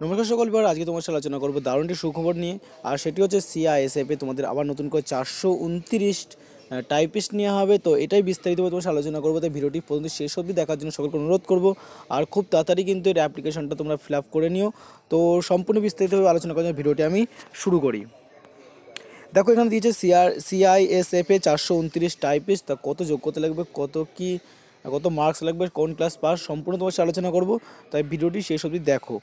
নমস্কার সকল বিবার আজকে তোমার সাথে আলোচনা করব দারুণ একটি সুখবর নিয়ে। আর সেটি হচ্ছে সিআইএসএফ তোমাদের আবার নতুন করে চারশো উনত্রিশ টাইপিস্ট নেওয়া হবে। তো এটাই বিস্তারিতভাবে তোমার সাথে আলোচনা করব। তাই ভিডিওটি পর্যন্ত শেষ অবধি দেখার জন্য সকলকে অনুরোধ করব। আর খুব তাড়াতাড়ি কিন্তু এর অ্যাপ্লিকেশনটা তোমরা ফিল করে নিও। তো সম্পূর্ণ বিস্তারিতভাবে আলোচনা করার জন্য ভিডিওটি আমি শুরু করি। দেখো, এখানে দিয়েছে সিআর সিআইএসএফ চারশো উনত্রিশ টাইপিস্ট তা কত যোগ্যতা লাগবে? কত কি কত মার্কস লাগবে, কোন ক্লাস পাস সম্পূর্ণ তোমার সাথে আলোচনা করব। তাই ভিডিওটি শেষ অবধি দেখো।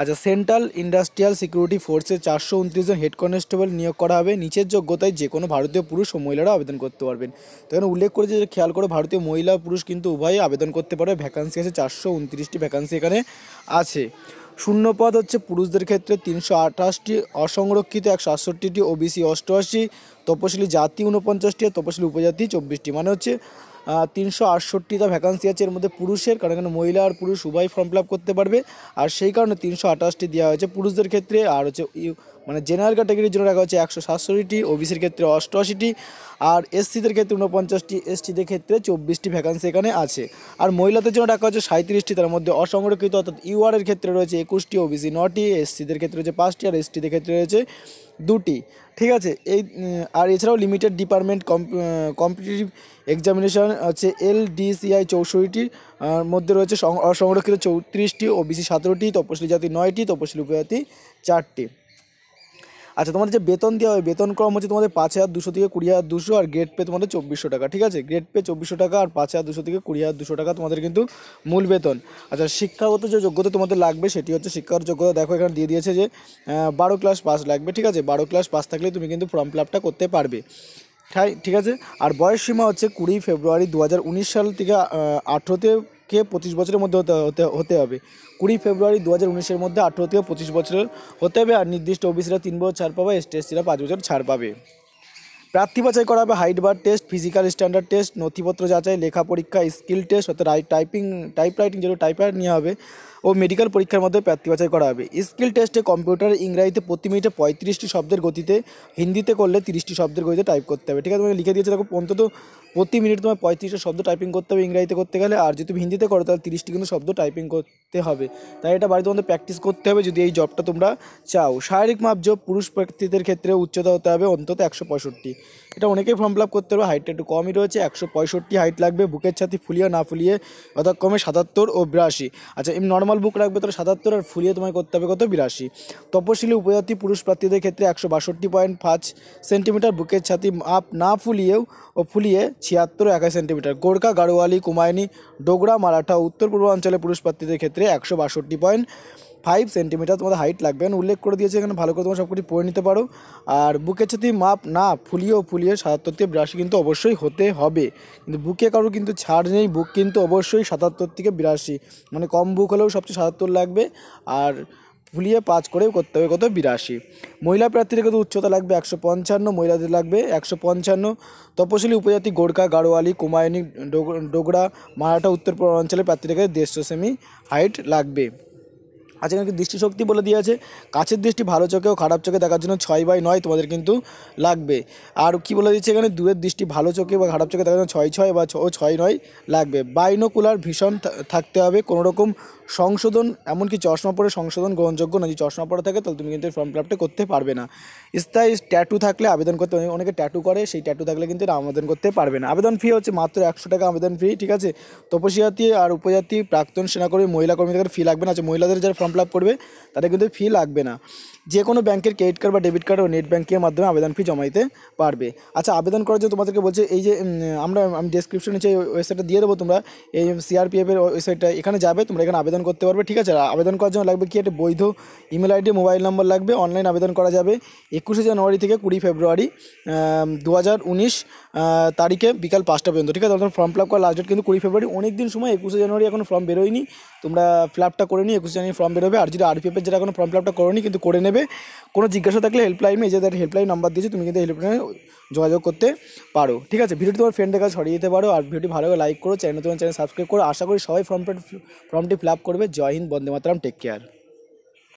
আচ্ছা সেন্ট্রাল ইন্ডাস্ট্রিয়াল সিকিউরিটি ফোর্সে চারশো উনত্রিশ জন হেড কনস্টেবল নিয়োগ করা হবে। নিচের যোগ্যতায় যে কোনো ভারতীয় পুরুষ ও মহিলারা আবেদন করতে পারবেন। তো এখানে উল্লেখ করেছে যে, খেয়াল করে, ভারতীয় মহিলা পুরুষ কিন্তু উভয়ই আবেদন করতে পারবে। ভ্যাকান্সি আছে চারশো উনত্রিশটি ভ্যাকান্সি এখানে আছে। শূন্য পদ হচ্ছে পুরুষদের ক্ষেত্রে তিনশো আঠাশটি, অসংরক্ষিত একশো আটষট্টিটি, ওবিসি অষ্টআশি, তপশিলি জাতি উনপঞ্চাশটি আর তপশিলি উপজাতি চব্বিশটি। মানে হচ্ছে তিনশো আটষট্টিটা ভ্যাকান্সি আছে। এর মধ্যে পুরুষের, কারণ এখানে মহিলা আর পুরুষ উভয় ফর্ম ফিল করতে পারবে। আর সেই কারণে তিনশো আঠাশটি দেওয়া হয়েছে পুরুষদের ক্ষেত্রে। আর হচ্ছে মানে জেনারেল ক্যাটাগরির জন্য রাখা হচ্ছে একশো সাতষট্টিটি ওবিসির ক্ষেত্রে অষ্টআশিটি, আর এসসিদের ক্ষেত্রে উনপঞ্চাশটি এসটিদের ক্ষেত্রে চব্বিশটি ভ্যাকান্সি এখানে আছে। আর মহিলাদের জন্য রাখা হচ্ছে সাঁত্রিশটি তার মধ্যে অসংরক্ষিত অর্থাৎ ইউআরের ক্ষেত্রে রয়েছে একুশটি ও ওবিসি নটি এসসিদের ক্ষেত্রে রয়েছে পাঁচটি, আর এসটিদের ক্ষেত্রে রয়েছে দুটি, ঠিক আছে? এই আর এছাড়াও লিমিটেড ডিপার্টমেন্ট কম্পিটিটিভ এক্সামিনেশন হচ্ছে এল ডিসিআই চৌষট্টির মধ্যে রয়েছে অসংরক্ষিত চৌত্রিশটি ও ওবিসি সতেরোটি, তপশিলি জাতি নয়টি, তপশিলি উপজাতি চারটি। আচ্ছা তোমাদের যে বেতন দেওয়া হয়, বেতন ক্রম হচ্ছে তোমাদের পাঁচ হাজার দুশো থেকে কুড়ি হাজার দুশো আর গ্রেড পে তোমাদের চব্বিশশো টাকা, ঠিক আছে? গ্রেড পে চব্বিশশো টাকা আর পাঁচ হাজার দুশো থেকে কুড়ি হাজার দুশো টাকা তোমাদের কিন্তু মূল বেতন। আচ্ছা শিক্ষাগত যে যোগ্যতা তোমাদের লাগবে সেটি হচ্ছে শিক্ষাগত যোগ্যতা। দেখো, এখানে দিয়ে দিয়েছে যে বারো ক্লাস পাস লাগবে, ঠিক আছে? বারো ক্লাস পাস থাকলে তুমি কিন্তু ফর্ম ফিল আপটা করতে পারবে। ঠিক আছে? আর বয়স সীমা হচ্ছে কুড়ি ফেব্রুয়ারি দু হাজার উনিশ সাল থেকে আঠেরো থেকে পঁচিশ বছরের মধ্যে হতে হতে হবে। কুড়ি ফেব্রুয়ারি দু হাজার উনিশের মধ্যে আঠেরো থেকে পঁচিশ বছরের হতে হবে আর নির্দিষ্ট ওবিসিরা তিন বছর ছাড় পাবে এসটি এসসিরা পাঁচ বছর ছাড় পাবে। প্রার্থী বাছাই করা হবে height bar test, physical standard test, নথিপত্র যাচাই, লেখা পরীক্ষা, স্কিল টেস্ট, অর্থাৎ টাইপিং টাইপ রাইটিং যেগুলো টাইপার নেওয়া হবে ও মেডিকেল পরীক্ষার মধ্যে প্রার্থী বাছাই করা হবে। স্কিল টেস্টে কম্পিউটার ইংরাজিতে প্রতি মিনিটে পঁয়ত্রিশটি শব্দের গতিতে, হিন্দিতে করলে তিরিশটি শব্দের গতিতে টাইপ করতে হবে। ঠিক আছে, তোমাকে লিখে দিয়েছে, দেখো, অন্তত প্রতি মিনিট তোমার পঁয়ত্রিশটা শব্দ টাইপিং করতে হবে ইংরাজিতে করতে গেলে, আর যদি তুমি হিন্দিতে করো, তাহলে তিরিশটি কিন্তু শব্দ টাইপিং করতে হবে। তাই এটা বাড়িতে তোমাদের প্র্যাকটিস করতে হবে, যদি এই জবটা তোমরা চাও। শারীরিক মাপ জব পুরুষ প্রার্থীদের ক্ষেত্রে উচ্চতা হতে হবে অন্তত একশো পঁয়ষট্টি। এটা অনেকেই ফর্ম ফিল করতে পারবে হাইটটা একটু কমই রয়েছে, একশো পঁয়ষট্টি হাইট লাগবে, বুকের ছাতি ফুলিয়ে না ফুলিয়ে কমে সাতাত্তর ও বিরাশি। আচ্ছা এমনি নর্মাল বুক রাখবে তাহলে সাতাত্তর আর ফুলিয়ে তোমায় করতে হবে কত? বিরাশি। তপশিলি উপজাতি পুরুষ প্রার্থীদের ক্ষেত্রে একশো বাষট্টি পয়েন্ট পাঁচ সেন্টিমিটার বুকের ছাতি আপ না ফুলিয়েও ও ফুলিয়ে ছিয়াত্তর একাই সেন্টিমিটার গোর্খা, গাড়োয়ালি, কুমায়নি, ডোগরা, মারাঠা উত্তর পূর্বাঞ্চলের পুরুষ প্রার্থীদের ক্ষেত্রে একশো বাষট্টি পয়েন্ট ফাইভ সেন্টিমিটার তোমাদের হাইট লাগবে। এখানে উল্লেখ করে দিয়েছে এখানে ভালো করে তোমরা সবকটি পড়ে নিতে পারো। আর বুকের সাথে মাপ না ফুলিয়ে ফুলিয়ে সাতাত্তর থেকে বিরাশি কিন্তু অবশ্যই হতে হবে। কিন্তু বুকে কারোর কিন্তু ছাড় নেই, বুক কিন্তু অবশ্যই সাতাত্তর থেকে বিরাশি। মানে কম বুক হলেও সবচেয়ে সাতাত্তর লাগবে। আর ফুলিয়ে পাঁচ করে করতে হবে কত? বিরাশি। মহিলা প্রার্থীদের কত উচ্চতা লাগবে একশো পঞ্চান্ন, মহিলাদের লাগবে একশো পঞ্চান্ন। তপশিলি উপজাতি গোর্খা, গাড়োয়ালি, কুমায়ুনি, ডোগ- ডোগরা, মারাঠা, উত্তর পূর্বাঞ্চলের প্রার্থীদের দেড়শো সেমি হাইট লাগবে। আচ্ছা এখানে দৃষ্টিশক্তি বলে দিয়েছে কাছের দৃষ্টি ভালো চোখে ও খারাপ চোখে দেখার জন্য ছয় বাই নয় তোমাদের কিন্তু লাগবে। আর কি বলে দিচ্ছে এখানে? দূরের দৃষ্টি ভালো চোখে বা খারাপ চোখে দেখার জন্য ছয় ছয় বা ও ছয় নয় লাগবে। বাইনোকুলার ভীষণ থাকতে হবে কোনো রকম সংশোধন, এমনকি চশমা পরে সংশোধন গ্রহণযোগ্য না যদি চশমা পরে থাকে, তাহলে তুমি কিন্তু ফর্ম ফিল আপটা করতে পারবে না। স্থায়ী ট্যাটু থাকলে আবেদন করতে অনেকে- ট্যাটু করে, সেই ট্যাটু থাকলে কিন্তু আবেদন করতে পারবে না। আবেদন ফি হচ্ছে মাত্র একশো টাকা আবেদন ফি ঠিক আছে? তপসিয়াতি আর উপজাতি প্রাক্তন সেনাকর্মী, মহিলা কর্মীদের ফি লাগবে না। আচ্ছা মহিলাদের যারা ফর্ম ফিল আপ করবে তাদের কিন্তু ফি লাগবে না। যে কোনো ব্যাংকের ক্রেডিট কার্ড বা ডেবিট কার্ড ও নেট ব্যাঙ্কিংয়ের মাধ্যমে আবেদন ফি জমা দিতে পারবে। আচ্ছা আবেদন করার জন্য তোমাদেরকে বলছে, এই যে আমরা, আমি ডেসক্রিপশনে যে ওয়েবসাইটটা দিয়ে দেবো তোমরা, এই সিআরপিএফ এর ওয়েবসাইটটা এখানে যাবে, তোমরা এখানে আবেদন করতে পারবে, ঠিক আছে? আবেদন করার জন্য লাগবে কি, একটা বৈধ ইমেল আইডি মোবাইল নম্বর লাগবে অনলাইন আবেদন করা যাবে একুশে জানুয়ারি থেকে কুড়ি ফেব্রুয়ারি দু হাজার উনিশ তারিখে বিকাল পাঁচটা পর্যন্ত, ঠিক আছে? তোমাদের ফর্ম ফিল আপ করার লাস্ট ডেট কিন্তু কুড়ি ফেব্রুয়ারি অনেক দিন সময়, একুশে জানুয়ারি এখনও ফর্ম বেরোয়নি। তোমরা ফিল আপটা করে নিই একুশে জানুয়ারি ফর্ম বেরোবে, আর যদি আরপিএফ এর যেটা এখনও ফর্ম ফিল আপটা করোনি, কিন্তু করে নেবে কোনো জিজ্ঞাসা থাকলে হেল্পলাইনে যে হেল্পলাইন নাম্বার দিয়েছে, তুমি কিন্তু হেল্পলাইনে যোগাযোগ করতে পারো। ঠিক আছে? ভিডিওটি তোমার ফ্রেন্ডের কাছে ছড়িয়ে দিতে পারো আর ভিডিওটি ভালো লাইক করো চ্যানেল তোমার চ্যানেল সাবস্ক্রাইব করো। আশা করি সবাই ফর্মটা ফর্মটি ফিল আপ করবে। Jai Hind, Bande Mataram take care